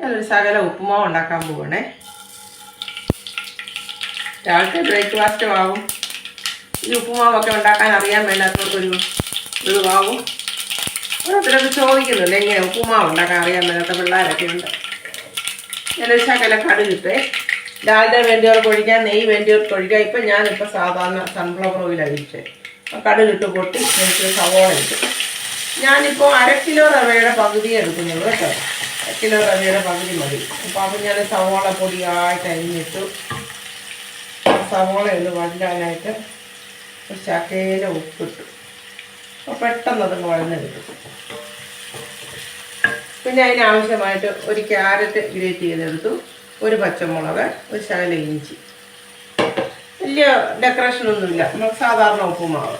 ഞാനൊരു സകല ഉപ്പുമാവ് ഉണ്ടാക്കാൻ പോവണേ. രാവിലത്തെ ബ്രേക്ക്ഫാസ്റ്റും ആവും ഈ ഉപ്പുമാവൊക്കെ ഉണ്ടാക്കാൻ അറിയാൻ മേലാത്തവർക്കൊരു ഇതുമാവും ഓരോരുത്തരൊക്കെ ചോദിക്കുന്നുണ്ട് എങ്ങനെ ഉപ്പുമാവ് ഉണ്ടാക്കാൻ അറിയാൻ മേലാത്ത പിള്ളേരൊക്കെ ഉണ്ട്? ഞാനൊരു ശകല കടുകിട്ടേ ഡാൽഡ വേണ്ടിയവർക്ക് ഒഴിക്കാൻ നെയ്യ് വേണ്ടിയവർക്ക് ഒഴിക്കാം ഇപ്പം ഞാനിപ്പോൾ സാധാരണ സൺഫ്ലവർ ഓയിലാണ് വിളിച്ചത് അപ്പം കടു കടുകിട്ട് പൊട്ടി എനിക്ക് സവോള ഇട്ടു. ഞാനിപ്പോൾ അര കിലോ റവയുടെ പകുതിയെടുക്കുന്നുള്ളൂ കേട്ടോ. കിലോ റവയുടെ പകുതി മതി. അപ്പോൾ അപ്പം ഞാൻ സവോള പൊടിയായിട്ട് അരിഞ്ഞിട്ടു. സവോള ഒന്ന് വഴണ്ടാനായിട്ട് ഒരു ശകല ഉപ്പിട്ടു. അപ്പോൾ പെട്ടെന്ന് അതങ്ങ് വഴന്ന് കിട്ടും. പിന്നെ അതിനാവശ്യമായിട്ട് ഒരു ക്യാരറ്റ് ഗ്രേറ്റ് ചെയ്തെടുത്തു. ഒരു പച്ചമുളക് ഒരു ശകല ഇഞ്ചി. വലിയ ഡെക്കറേഷനൊന്നുമില്ല നമുക്ക് സാധാരണ ഉപ്പുമാവ്.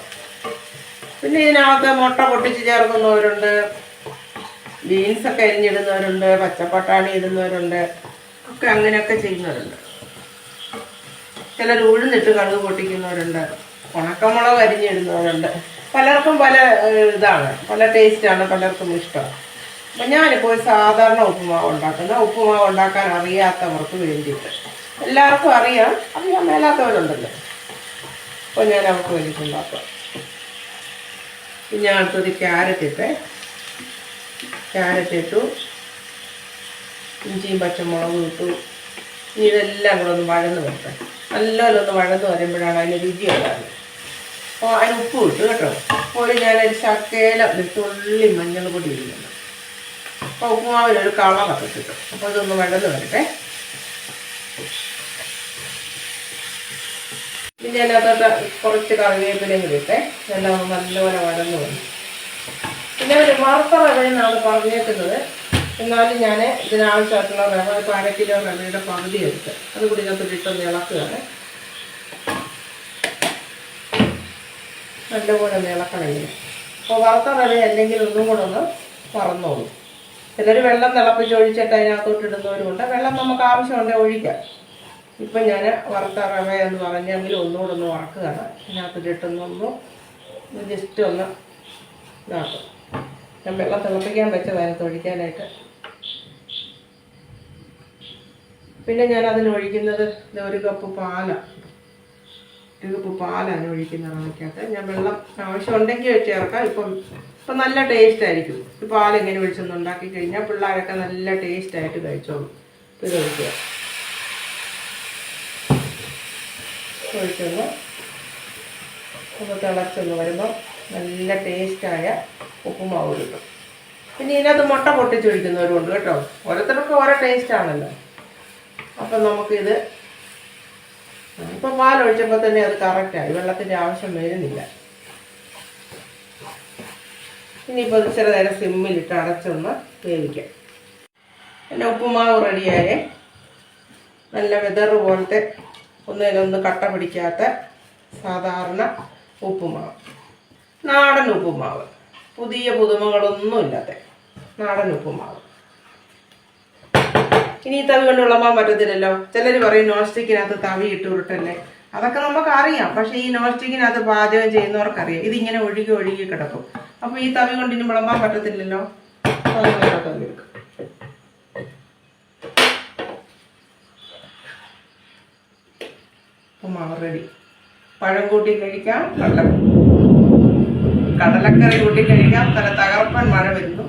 പിന്നെ ഇതിനകത്ത് മുട്ട പൊട്ടിച്ച് ചേർക്കുന്നവരുണ്ട്. ബീൻസൊക്കെ അരിഞ്ഞിടുന്നവരുണ്ട് പച്ചപ്പട്ടാണി ഇടുന്നവരുണ്ട് ഒക്കെ അങ്ങനെയൊക്കെ ചെയ്യുന്നവരുണ്ട്. ചിലർ ഉഴുന്നിട്ട് കടുക് പൊട്ടിക്കുന്നവരുണ്ട് ഉണക്കമുളക് അരിഞ്ഞിടുന്നവരുണ്ട്. പലർക്കും പല ഇതാണ് പല ടേസ്റ്റാണ് പലർക്കും ഇഷ്ടം. അപ്പം ഞാനിപ്പോൾ സാധാരണ ഉപ്പുമാവ് ഉണ്ടാക്കുന്ന ഉപ്പുമാവ് ഉണ്ടാക്കാൻ അറിയാത്തവർക്ക് വേണ്ടിയിട്ട്. എല്ലാവർക്കും അറിയാം അറിയാൻ മേലാത്തവരുണ്ടല്ലോ. അപ്പോൾ ഞാൻ അവർക്ക് വേണ്ടിയിട്ടുണ്ടാക്കാം ഞാൻ അടുത്തത് ക്യാരറ്റ് ഇട്ടേ. ക്യാരറ്റ് ഇട്ടു. ഇഞ്ചിയും പച്ചമുളകും ഇട്ടു. ഇനി ഇതെല്ലാം കൂടെ ഒന്ന് വഴന്ന് വരട്ടെ. നല്ലപോലെ ഒന്ന് വഴന്ന് വരുമ്പോഴാണ് അതിന് രുചി ഉണ്ടാകുന്നത് അപ്പോൾ അതിന് ഉപ്പ് ഇട്ടു കേട്ടോ. അപ്പോൾ ഞാനൊരു ശക്കേല തുള്ളി മഞ്ഞൾ പൊടി ഇടുന്നുണ്ട്. അപ്പോൾ ഉപ്പുമാവിനൊരു കളറൊക്കെ കിട്ടും അപ്പോൾ ഇതൊന്ന് വഴന്ന് വരട്ടെ. ഇനി അതിനകത്തോട്ട് കുറച്ച് കറിവേപ്പിലയും കൂടി ഇട്ടേ. എല്ലാം നല്ലപോലെ വഴന്ന് വന്നു. പിന്നെ ഒരു വറുത്ത നമ്മൾ പറഞ്ഞേക്കുന്നത്. എന്നാലും ഞാൻ ഇതിനാവശ്യമായിട്ടുള്ള റവ ഇപ്പോൾ അര കിലോ റവയുടെ പകുതി എടുത്ത് അത് കൂടി ഇതിനകത്ത് ഇട്ടൊന്ന് ഇളക്കുകയാണ്. നല്ലപോലെ ഒന്ന് ഇളക്കണമെങ്കിൽ. അപ്പോൾ വറുത്ത റവ അല്ലെങ്കിൽ ഒന്നും കൂടെ ഒന്ന് പറന്നോളൂ ചിലർ വെള്ളം തിളപ്പിച്ച് ഒഴിച്ചിട്ട് അതിനകത്തോട്ട് ഇടുന്നവരുമുണ്ട് വെള്ളം നമുക്ക് ആവശ്യമുണ്ടെങ്കിൽ ഒഴിക്കാം. ഇപ്പം ഞാൻ വറുത്ത റവ എന്ന് പറഞ്ഞെങ്കിൽ ഒന്നുകൂടെ ഒന്ന് വറക്കുകയാണ്. അതിനകത്ത് ഇട്ടൊന്നൊന്നും ജസ്റ്റ് ഒന്ന് ഇതാക്കും. ഞാൻ വെള്ളം തിളപ്പിക്കാൻ വെച്ച അതിനകത്ത് ഒഴിക്കാനായിട്ട്. പിന്നെ ഞാൻ അതിനൊഴിക്കുന്നത് ഒരു കപ്പ് പാലാണ് ഒരു കപ്പ് പാലാണ് ഒഴിക്കുന്നത് റവയ്ക്കകത്ത് ഞാൻ വെള്ളം ആവശ്യം ഉണ്ടെങ്കിൽ ചേർക്കാം. ഇപ്പം ഇപ്പം നല്ല ടേസ്റ്റ് ആയിരിക്കും. ഈ പാൽ ഇങ്ങനെ ഒഴിച്ചൊന്ന് ഉണ്ടാക്കി കഴിഞ്ഞാൽ പിള്ളേരൊക്കെ നല്ല ടേസ്റ്റ് ആയിട്ട് കഴിച്ചോളും. ഇത് ഒഴിക്കുക. ഒഴിച്ചൊന്ന് ഒന്ന് തിളച്ചൊന്ന് വരുമ്പോൾ നല്ല ടേസ്റ്റായ ഉപ്പുമാവ് കിട്ടും പിന്നെ ഇതിനകത്ത് മുട്ട പൊട്ടിച്ചൊഴിക്കുന്നവരുണ്ട് കേട്ടോ. ഓരോരുത്തർക്കും ഓരോ ടേസ്റ്റ് ആണല്ലോ. അപ്പം നമുക്കിത് ഇപ്പം പാലൊഴിച്ചപ്പോൾ തന്നെ അത് കറക്റ്റായി വെള്ളത്തിന്റെ ആവശ്യം വരുന്നില്ല. ഇനിയിപ്പോൾ ചില നേരം സിമ്മിലിട്ട് അടച്ചൊന്ന് വേവിക്കാം. പിന്നെ ഉപ്പുമാവ് റെഡിയായേ. നല്ല വെതറ് പോലത്തെ ഒന്നിനൊന്ന് കട്ട പിടിക്കാത്ത സാധാരണ ഉപ്പുമാവ്. നാടൻ ഉപ്പുമാവ്. പുതിയ പുതുമകളൊന്നുമില്ലാതെ നാടൻ ഉപ്പുമാവ്. ഇനി തവി കൊണ്ട് വിളമ്പാൻ പറ്റത്തില്ലല്ലോ. ചിലർ പറയും നോൺ സ്റ്റിക്കിനകത്ത് തവി ഇട്ട് ഉരുട്ടല്ലേ. അതൊക്കെ നമുക്ക് അറിയാം. പക്ഷെ ഈ നോൺ സ്റ്റിക്കിനകത്ത് പാചകം ചെയ്യുന്നവർക്കറിയാം. ഇതിങ്ങനെ ഒഴുകി ഒഴുകി കിടക്കും. അപ്പൊ ഈ തവി കൊണ്ട് ഇനി വിളമ്പാൻ പറ്റത്തില്ലല്ലോ. തവി എടുക്കാം. ഉപ്പുമാവ് റെഡി പഴം കൂട്ടി കഴിക്കാം. കടല കടലക്കറി കൂട്ടി കഴിക്കാം. തല തകർപ്പൻ മഴ വരുന്നു.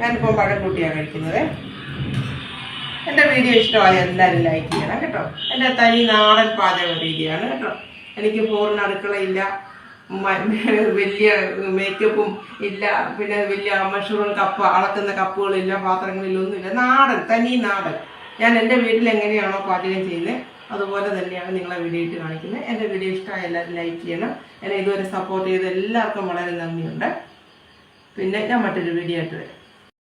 ഞാനിപ്പോൾ പഴം കൂട്ടിയാണ് കഴിക്കുന്നത്. എന്റെ വീഡിയോ ഇഷ്ടമായ എല്ലാവരും ലൈക്ക് ചെയ്യണം കേട്ടോ. എന്റെ തനി നാടൻ പാചക രീതിയാണ് കേട്ടോ. എനിക്ക് പൂർണ അടുക്കളയില്ല. വലിയ മേക്കപ്പും ഇല്ല. പിന്നെ വലിയ മഷൂറും കപ്പ് അളക്കുന്ന കപ്പുകളില്ല പാത്രങ്ങളിലൊന്നുമില്ല. നാടൻ തനി നാടൻ. ഞാൻ എന്റെ വീട്ടിൽ എങ്ങനെയാണോ പാചകം ചെയ്യുന്നത്? അതുപോലെ തന്നെയാണ് നിങ്ങളെ വീഡിയോ ഇട്ട് കാണിക്കുന്നത്. എന്റെ വീഡിയോ ഇഷ്ടമായ എല്ലാവരും ലൈക്ക് ചെയ്യണം. എന്നെ ഇതുവരെ സപ്പോർട്ട് ചെയ്ത എല്ലാവർക്കും വളരെ നന്ദിയുണ്ട്. പിന്നെ ഞാൻ മറ്റൊരു വീഡിയോ ആയിട്ട് വരാം.